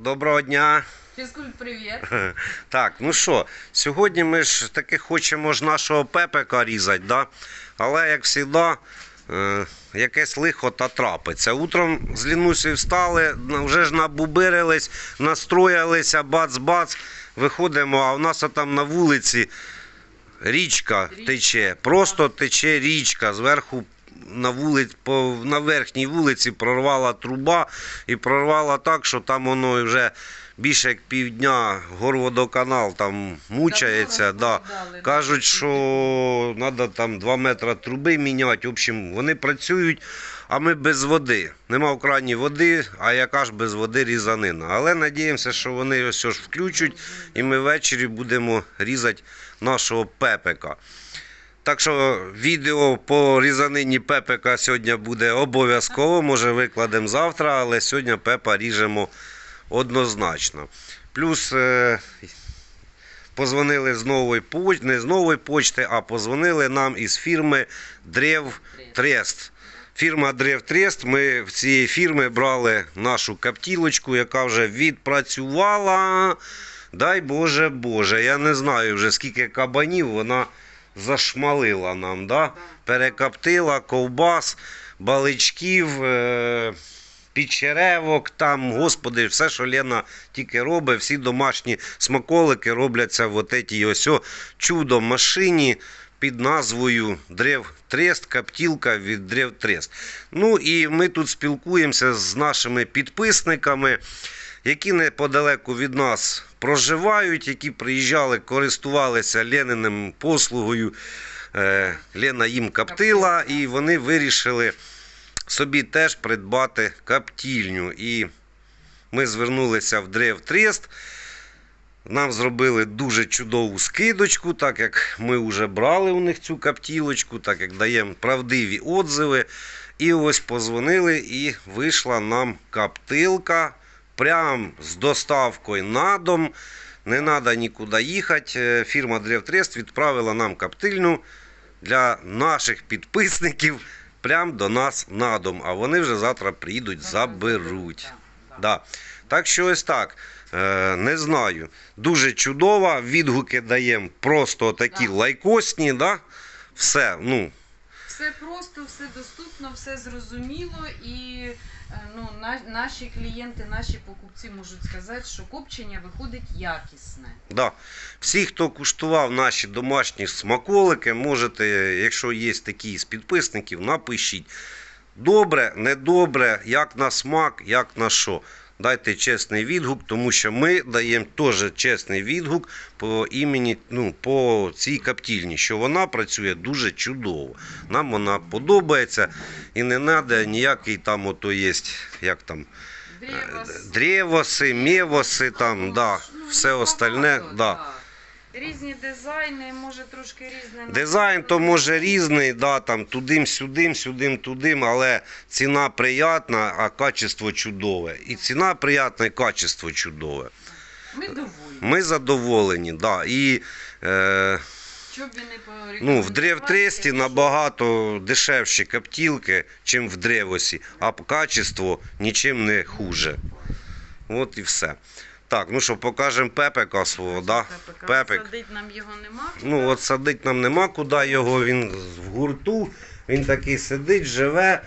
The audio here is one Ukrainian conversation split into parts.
Доброго дня. Фізкульт, привіт. Так, ну що, сьогодні ми ж таки хочемо ж нашого пепека різати, да? але як завжди, е, якесь лихо та трапиться. Утром з Лінусею встали, вже ж набубирились, настроїлися, бац-бац, виходимо, а в нас там на вулиці річка Річка. тече, просто тече річка зверху. На вулиць, по, на верхній вулиці прорвала труба і прорвала так, що там воно вже більше як півдня горводоканал там мучається. Да. Кажуть, що треба там 2 метри труби міняти. В общем, вони працюють, а ми без води. Нема в крані води, а яка ж без води різанина. Але надіємося, що вони ось ж включать, і ми ввечері будемо різати нашого пепека. Так що відео по різанині пепека сьогодні буде обов'язково. Може викладемо завтра, але сьогодні пепа ріжемо однозначно. Плюс е, позвонили з нової почти, не з нової почти, а позвонили нам із фірми Древ. Фірма Древ. Ми в цієї фірми брали нашу каптілочку, яка вже відпрацювала. Дай Боже Боже, я не знаю вже скільки кабанів вона зашмалила нам. Да? Перекоптила ковбас, баличків. Е- Підчеревок, там, господи, все, що Лена тільки робить, всі домашні смаколики робляться в отетій ось чудо машині під назвою Древ Трест, каптілка від Древ Трест. Ну і ми тут спілкуємося з нашими підписниками, які неподалеку від нас проживають, які приїжджали, користувалися Лениним послугою. Е, Лена їм коптила, і вони вирішили собі теж придбати каптільню. І ми звернулися в Древ Трест. Нам зробили дуже чудову скидочку, так як ми вже брали у них цю каптілочку, так як даємо правдиві отзиви. І ось позвонили, і вийшла нам каптилка прямо з доставкою на дом. Не треба нікуди їхати. Е, Фірма Древтрест відправила нам каптильню для наших підписників прямо до нас на дом. А вони вже завтра приїдуть, заберуть. Да. Так що ось так. Е, не знаю. Дуже чудова. Відгуки даємо просто такі Да. лайкосні. Да? Все. Ну, Все просто, все доступно, все зрозуміло і ну, на, наші клієнти, наші покупці можуть сказати, що копчення виходить якісне. Да. Всі, хто куштував наші домашні смаколики, можете, якщо є такі з підписників, напишіть. Добре, недобре, як на смак, як на що. Дайте чесний відгук, тому що ми даємо теж чесний відгук по імені, ну, по цій каптільні, що вона працює дуже чудово. Нам вона подобається і не треба ніякий там ото є, як там, древоси, мєвоси, там, да, ну, все остальне. Да. Різні дизайни, може трошки різне. Дизайн то може різний, да, там тудим-сюдим, сюдим-тудим, але ціна приятна, а качество чудове. І ціна приятна, і качество чудове. Ми довольні. Ми задоволені, да. І е, Щоб не ну, в Древтресті набагато дешевші каптілки, чим в Древосі, а качество нічим не хуже. От і все. Так, ну що, покажемо пепека свого, да? Пепик. Садить нам його нема. Ну, от садить нам нема куди його, він в гурту, він такий сидить, живе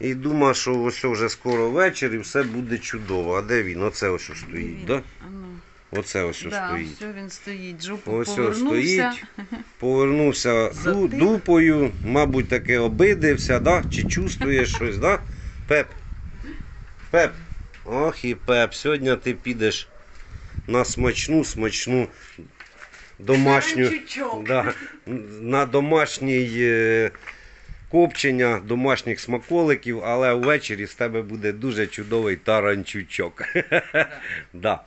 і думає, що ось вже скоро вечір і все буде чудово. А де він? Оце ось ось стоїть, да? Ну. Оце ось ось Да, стоїть. все, він стоїть, жопу Ось ось повернувся. стоїть. Повернувся ду, дупою, мабуть, таки обидився, да? чи чувствує щось, да? Пеп. Пеп. Ох і Пеп, сьогодні ти підеш на смачну, смачну домашню. Да, на домашній е, копчення домашніх смаколиків, але ввечері з тебе буде дуже чудовий таранчучок. да.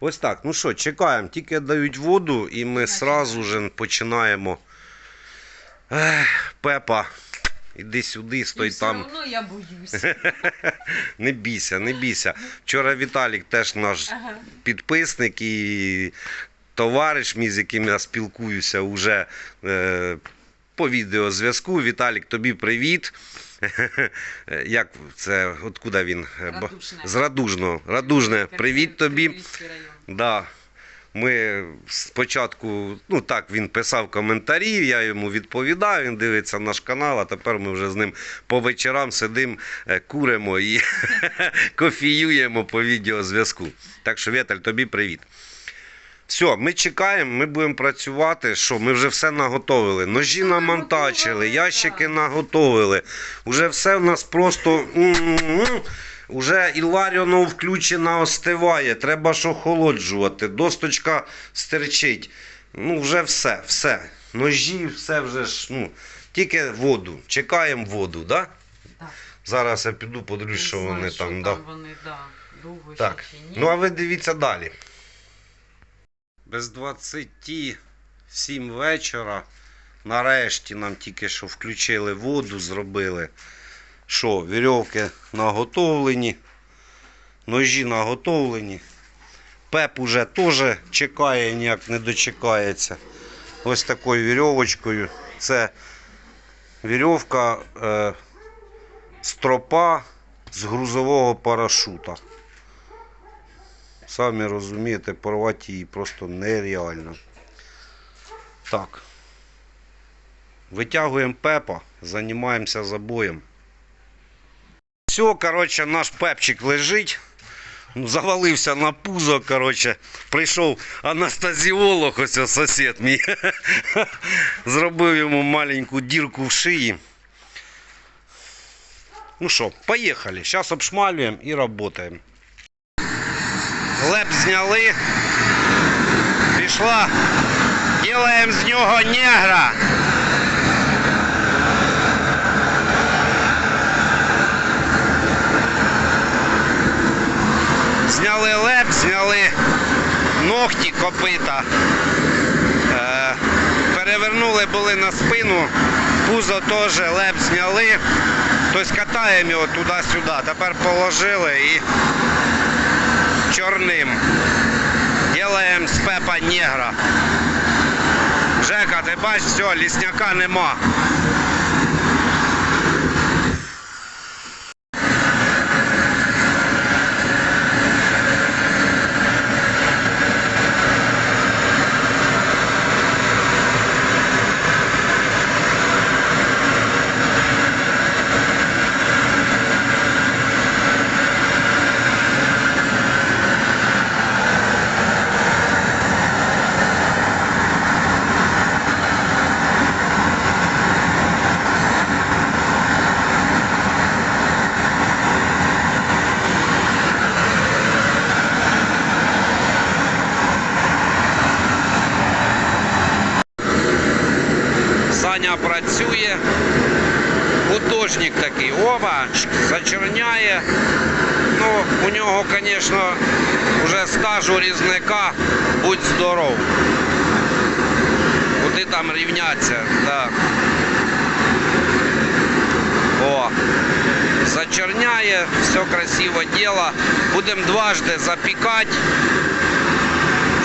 Ось так. Ну що, чекаємо, тільки дають воду, і ми сразу же починаємо. Ех, Пепа, іди сюди, І стой все там. одно я боюсь. Не бійся, не бійся. Вчора Віталік теж наш Ага. підписник і товариш мій, з яким я спілкуюся вже е, по відеозв'язку. Віталік, тобі привіт. Як це, откуда він? Е, Радушне. З Радужного. Радужне, привіт тобі. Криворізький район. Да. Ми спочатку, ну так, він писав коментарі, я йому відповідав, він дивиться наш канал, а тепер ми вже з ним по вечорам сидимо, е, куримо і кофіюємо по відеозв'язку. Так що, Віталь, тобі привіт. Все, ми чекаємо, ми будемо працювати. Що, ми вже все наготовили. Ножі намонтачили, ящики наготовили. Уже все в нас просто. Уже Іларіонов включена остиває. Треба ж охолоджувати. Досточка стерчить. Ну, вже все, все. Ножі, все вже ж. Ну, тільки воду. Чекаємо воду, да? Так. Зараз я піду подивлюсь, що знаю, вони що там. Да. вони, да. Довго Так. ще чи ні. Ну, а ви дивіться далі. Без 27 вечора. Нарешті нам тільки що включили воду, зробили. Що, вірьовки наготовлені, ножі наготовлені. Пеп уже теж чекає, ніяк не дочекається. Ось такою вірьовочкою. Це вірьовка е, стропа з грузового парашута. Самі розумієте, порвати її просто нереально. Так. Витягуємо пепа, займаємося забоєм. Все, коротше, наш пепчик лежить. Ну, Завалився на пузо, коротше. Прийшов анестезіолог, ось сусід мій. Зробив йому маленьку дірку в шиї. Ну що, поїхали. Зараз обшмалюємо і працюємо. Леп зняли. Пішла. Ділаємо з нього негра. Зняли леп, зняли ногті, копита. Е, перевернули були на спину. Пузо теж леп зняли. Тобто катаємо його туди-сюди. Тепер положили і чорним. Делаем з пепа негра. Жека, ти бачиш, все, лісняка нема. Саня працює. Художник такий. Оба, чк, зачерняє. Ну, у нього, звісно, вже стажу різника. Будь здоров. Куди там рівняться, так. О, зачерняє, все красиво діло. Будемо дважди запікати,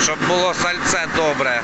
щоб було сальце добре.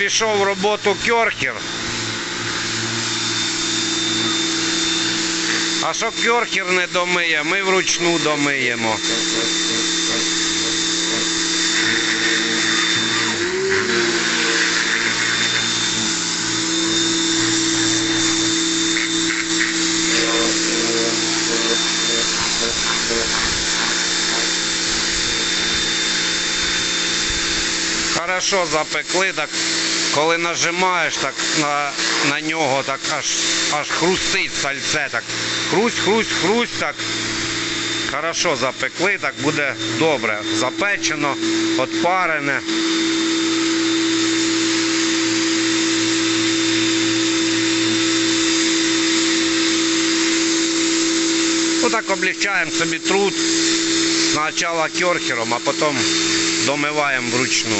Пішов в роботу кьорхер. А що кьорхер не домиє, ми вручну домиємо. Хорошо запекли, так коли нажимаєш так на, на нього, так аж, аж хрустить сальце, так хрусть, хрусть, хрусть, так. Хорошо запекли, так буде добре. Запечено, отпарене. Отак облегчаємо собі труд. Спочатку кьорхером, а потім домиваємо вручну.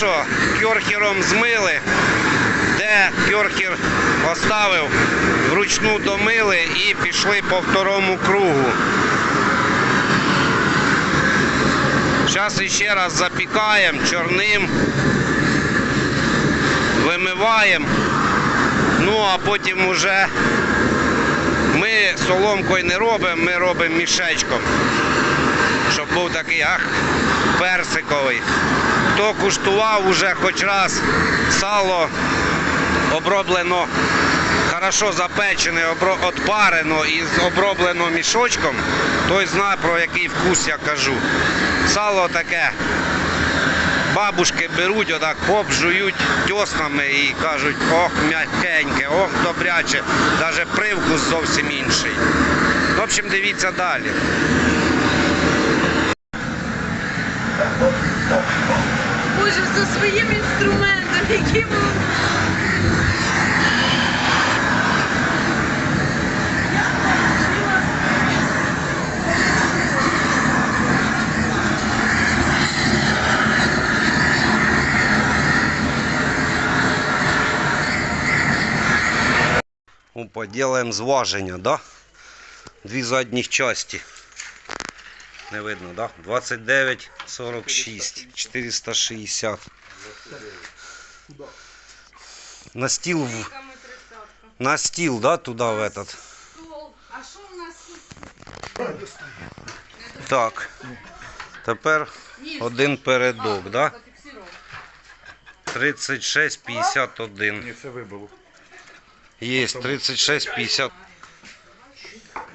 Що, кьорхером змили, де кьорхер оставив, вручну домили і пішли по второму кругу. Зараз ще раз запікаємо чорним, вимиваємо, ну а потім уже ми соломкою не робимо, ми робимо мішечком щоб був такий ах, персиковий. Хто куштував уже хоч раз сало оброблено, хорошо запечене, отпарено і оброблено мішочком, той знає про який вкус я кажу. Сало таке. Бабушки беруть, отак хоп, жують тьоснами і кажуть, ох, м'якеньке, ох, добряче, навіть привкус зовсім інший. В общем, дивіться далі. Боже, зі своїм інструментом, яким Опа, делаем зваження, да? Дві задніх часті. Не видно, да? 29, 46, 460. На стіл, в- на стіл, да, туди в этот. А що у нас тут? Так. Тепер один передок, да? зафіксировано. 36, 51. Ні, це вибило. Є 36, 50.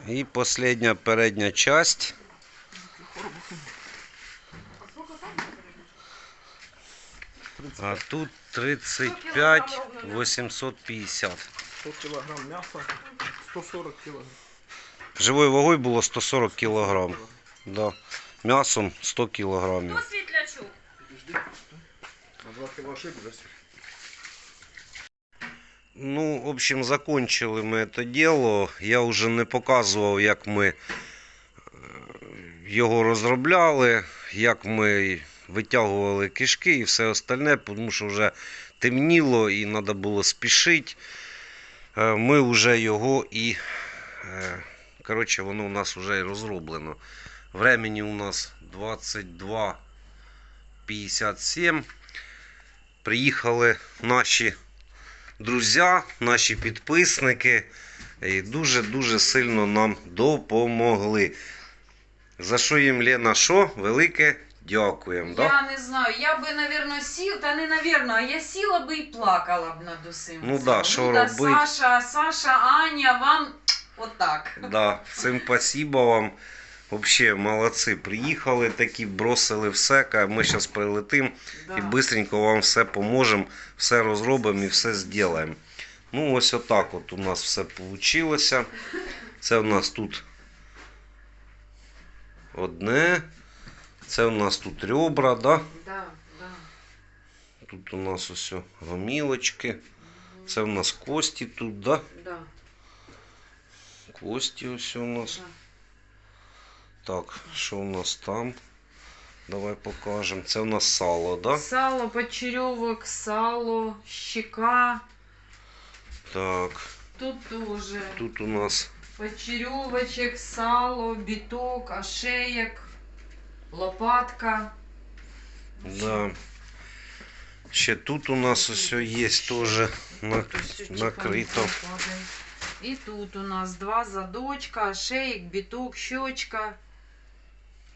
І последня передня часть. А тут 35, 850. 100 кг м'яса, 140 кг. Живою вагою було 140 кг. Да. М'ясом 100 кг. світлячок? На 2 кг ошиблись. Ну, в общем, закончили ми це діло. Я вже не показував, як ми е, його розробляли, як ми витягували кишки і все остальне, тому що вже темніло і треба було спішити. Е, Ми вже його і. е, Коротше, воно у нас вже розроблено. Времені у нас 22.57. Приїхали наші друзі, наші підписники і дуже-дуже сильно нам допомогли. За що їм Лена що? Велике дякуємо. Да? Я не знаю, я би, навірно, сіл, та не навірно, а я сіла би і плакала б над усім. Ну цим. да, що Люда, робить? Саша, Саша, Аня, вам отак. Да, всім спасибо вам. Вообще молодці. Приїхали такі, бросили все. Ми зараз прилетимо Да. і швидко вам все поможемо, все розробимо і все зробимо. Ну, ось отак от у нас все вийшло. Це у нас тут одне. Це у нас тут ребра, да? Да, да. Тут у нас ось гомілочки. Це у нас кості тут, да? Да, Кості ось у нас. да. Так, що у нас там? Давай покажемо. Це у нас сало, да? Сало, почерьовок, сало, щека. Так, Тут тоже тут у нас почерьовочек, сало, биток, ошеек, лопатка. Да. Ще тут у нас ось є теж накрито. І тут у нас два задочка, ошеек, биток, щечка.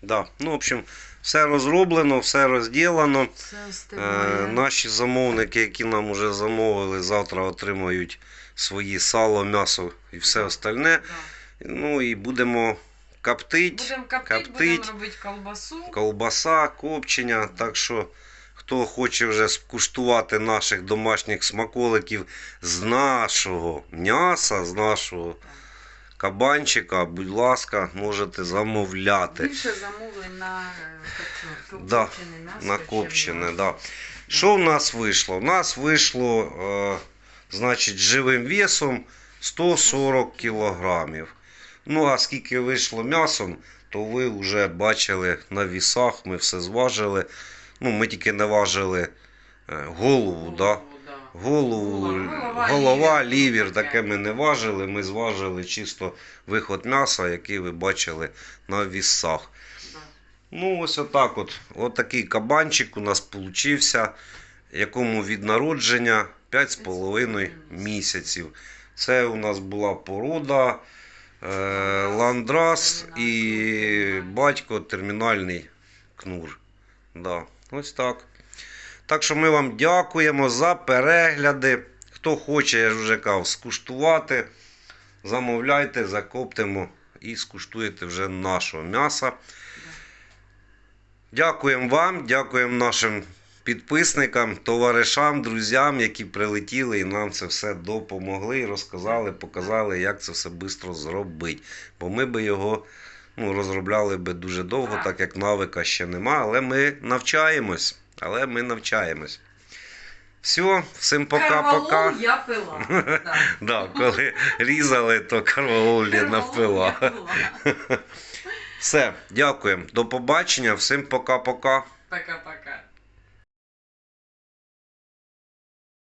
Да. Ну, в общем, все розроблено, все розділено. Все Е, наші замовники, які нам вже замовили, завтра отримають свої сало, м'ясо і все остальне. Да. Ну і будемо коптити. Будемо коптить, коптить. будемо робити колбасу. ковбаса, копчення. Так що, хто хоче вже скуштувати наших домашніх смаколиків з нашого м'яса, з нашого кабанчика, будь ласка, можете замовляти. Більше замовлень на е, копчене Да, м'ясо, На копчене, да. Що в нас вийшло? У нас вийшло, е, значить, живим весом 140 кілограмів. Ну, а скільки вийшло м'ясом, то ви вже бачили на вісах, ми все зважили. Ну, ми тільки не важили е, голову, да? Голову, да. Голову, Голова, голова, лівер, таке. ми не важили. Ми зважили чисто виход м'яса, який ви бачили на вісах. Ну, ось отак от. От такий кабанчик у нас получився, якому від народження 5,5 місяців. Це у нас була порода ландрас і батько термінальний кнур. Да, ось так. Так що ми вам дякуємо за перегляди. Хто хоче, я вже казав, скуштувати, замовляйте, закоптимо і скуштуєте вже нашого м'яса. Дякуємо вам, дякуємо нашим підписникам, товаришам, друзям, які прилетіли і нам це все допомогли і розказали, показали, як це все швидко зробити. Бо ми би його ну, розробляли би дуже довго, Так. як навика ще нема, але ми навчаємось. Але ми навчаємось. Все, всім пока-пока. Я пила. Да. Да, коли різали, то карвалол Лена Карвалол пила. я пила. Все, дякуємо. До побачення. Всім пока-пока. Пока-пока.